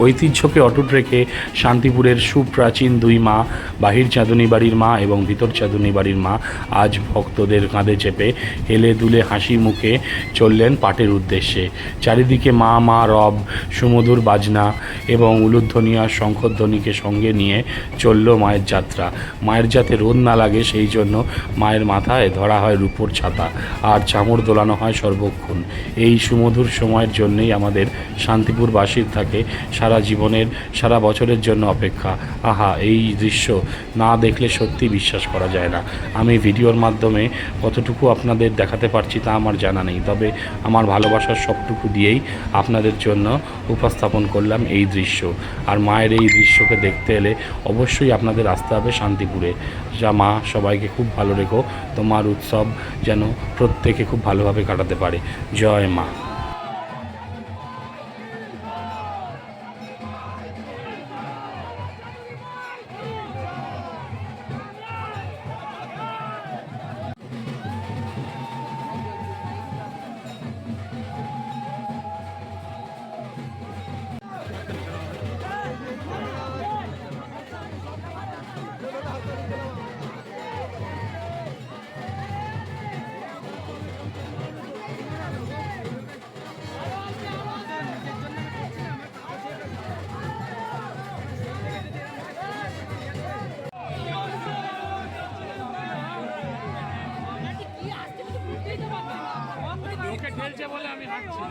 ঐতিহ্যকে অটুট রেখে শান্তিপুরের সুপ্রাচীন দুই মা, বাহির চাঁদনী বাড়ির মা এবং ভিতর চাঁদনী বাড়ির মা আজ ভক্তদের কাঁধে চেপে হেলে দুলে হাসি মুখে চললেন পাটের উদ্দেশ্যে। চারিদিকে মা মা, রব, সুমধুর বাজনা এবং উলুধ্বনিয়া শঙ্খধ্বনিকে সঙ্গে নিয়ে চলল মায়ের যাত্রা। মায়ের যাতে রোদ না লাগে সেই জন্য মায়ের মাথায় ধরা হয় রূপোর ছাতা, আর চামড় দোলানো হয় সর্বক্ষণ। এই সুমধুর সময়ের জন্যেই আমাদের শান্তিপুরবাসীর থাকে সারা জীবনের, সারা বছরের জন্য অপেক্ষা। আহা, এই দৃশ্য না দেখলে সত্যি বিশ্বাস করা যায় না। আমি ভিডিওর মাধ্যমে কতটুকু আপনাদের দেখাতে পারছি তা আমার জানা নেই, তবে আমার ভালোবাসার সবটুকু দিয়েই আপনাদের জন্য উপস্থাপন করলাম এই দৃশ্য। আর মায়ের এই দৃশ্যকে দেখতে এলে অবশ্যই আপনাদের আসতে হবে শান্তিপুরে। যা মা, সবাইকে খুব ভালো রেখো। তোমার উৎসব যেন প্রত্যেকে খুব ভালোভাবে কাটাতে পারে। জয় মা। খেলছে বলে আমি হাঁটছি।